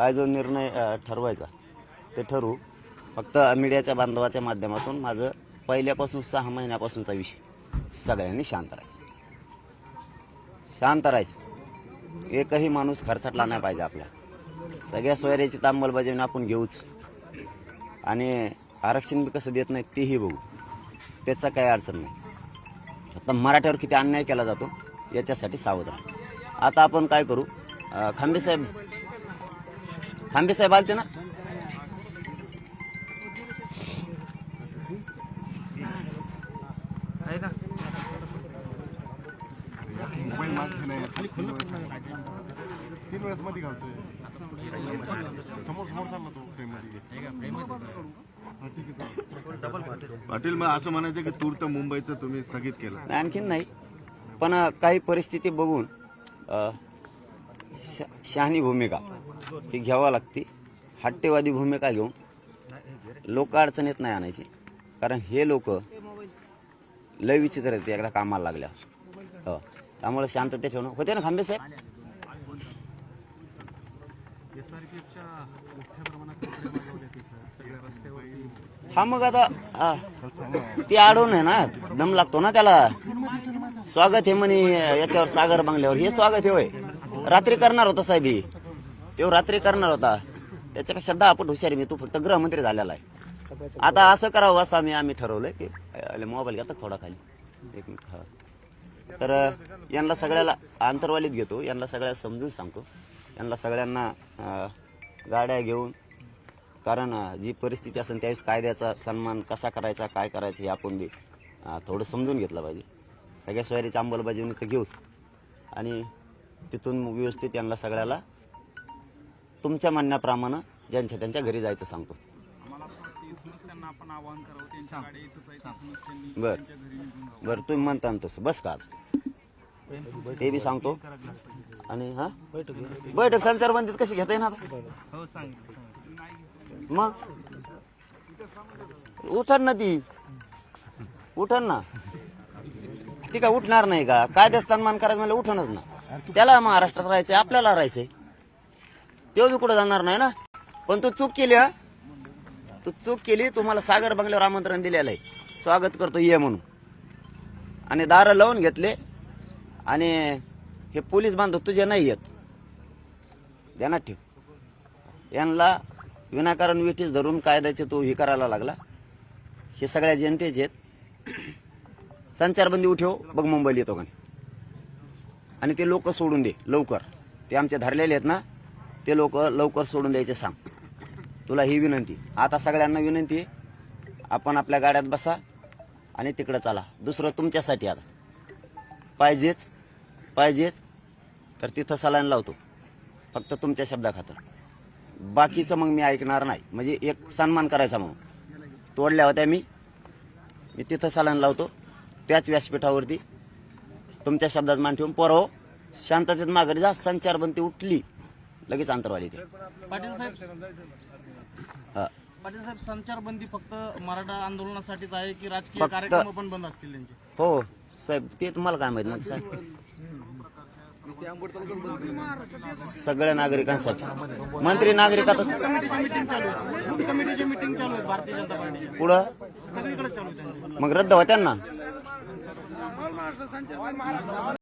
काय जो निर्णय ठरवायचा ते ठरवू. फक्त मीडियाच्या बांधवाच्या माध्यमातून माझं पहिल्यापासून सहा महिन्यापासूनचा विषय. सगळ्यांनी शांत राहायचं. शांत राहायचं. एकही माणूस खर्चाटला नाही पाहिजे आपल्या. सगळ्या सोयऱ्याची अंमलबजावणी आपण घेऊच. आणि आरक्षण बी कसं देत नाही तेही बघू. त्याचा काही अडचण नाही. आता मराठ्यावर किती अन्याय केला जातो याच्यासाठी सावध राहा. आता आपण काय करू? खांबेसाहेब खांबे साहेब आलते ना. मोबाईल मागे नाही तीन वेळेस मध्ये घालतोय समोर समोर चालला तो फ्रेममध्ये ठीक आहे, चालेल. पाटील मग असं म्हणायचं की टूर तर मुंबईचं तुम्ही स्थगित केलं. आणखीन नाही. पण काही परिस्थिती बघून अं, शा- शहाणी भूमिका. ही घ्यावा लागते. हट्टेवादी भूमिका घेऊन लोक अडचणीत नाही आणायची. कारण हे लोक लय विचित्र आहेत एकदा कामाला लागल्यावर. हो. त्यामुळे शांतते ठेवणं. होते ना खांबे साहेब? हा मग आता आ, ते अडवून आहे ना दम लागतो ना त्याला. स्वागत हे म्हणे याच्यावर सागर बंगल्यावर. हे स्वागत हे होय. रात्री करणार होता साहेब हे. तो रात्री करणार होता. त्याच्यापेक्षा दहा पट हुशारी मी तू फक्त गृहमंत्री झालेला आहे. आता असं करावं असं आम्ही आम्ही ठरवलंय की अले, मोबाईल घेतात थोडा खाली. एक मिनिट हा. तर यांना सगळ्याला आंतरवालीत घेतो. यांना सगळ्या समजून सांगतो. यांना सगळ्यांना गाड्या घेऊन कारण जी परिस्थिती असेल त्यावेळेस कायद्याचा सन्मान कसा करायचा काय करायचं हे आपण बी थोडं समजून घेतलं पाहिजे. सगळ्या सोयरीची अंमलबजावणी तर घेऊच. आणि तिथून मग व्यवस्थित यांना सगळ्याला तुमच्या म्हणण्याप्रमाणे ज्यांच्या त्यांच्या घरी जायचं सांगतो. बर. बरं तुम्ही म्हणता ना तसं. बस का? ते बी सांगतो. आणि हा? बैठक संचारबंदीत कशी घेता येणार आता? हो मग? उठन ना ती. उठन ना. ती काय उठणार नाही का? कायद्यात सन्मान करायचं म्हणजे उठणच ना. त्याला महाराष्ट्रात राहायचंय आपल्याला राहायचंय. तो बी कुठं जाणार नाही ना? पण तू चूक केली हा. तू चूक केली तुम्हाला सागर बंगल्यावर आमंत्रण दिलेलं आहे. स्वागत करतो ये म्हणून. आणि दारं लावून घेतले आणि हे पोलीस बांधव तुझे नाही येत. ध्यानात ठेव. यांना विनाकारण विठीस धरून कायद्याचे तो हे करायला लागला. हे सगळ्या जनतेचे आहेत. संचारबंदी उठव बघ मुंबईला येतो का आणि ते लोक सोडून दे लवकर. ते आमचे धरलेले आहेत ना. ते लोक लवकर सोडून द्यायचे सांग. तुला ही विनंती. आता सगळ्यांना विनंती आहे आपण आपल्या गाड्यात बसा आणि तिकडं चला. दुसरं तुमच्यासाठी आता. पाहिजेच पाहिजेच तर तिथं सलाईन लावतो. फक्त तुमच्या शब्दाखातर. बाकीचं मग मी ऐकणार नाही. म्हणजे एक सन्मान करायचा मग. तोडल्या होत्या मी. मी तिथं सलाईन लावतो. त्याच व्यासपीठावरती तुमच्या शब्दात मान ठेवून पोरहो शांततेत माघारी जा संचारबंदी उठली. लगेच अंतरवाली ते. पाटील साहेब. पाटील साहेब संचारबंदी फक्त मराठा आंदोलनासाठीच आहे की राजकीय फक्त- कार्यक्रम पण बंद असतील त्यांचे? हो साहेब ते तुम्हाला काय माहीत मग साहेब? सगळ्या नागरिकांसाठी. मंत्री नागरिकातच मीटिंग चालू आहे. बूथ कमिटीची मीटिंग चालू आहे भारतीय जनता पार्टीची. पुढं? सगळीकडे चालू आहे त्यांची. मग रद्द होत्या ना?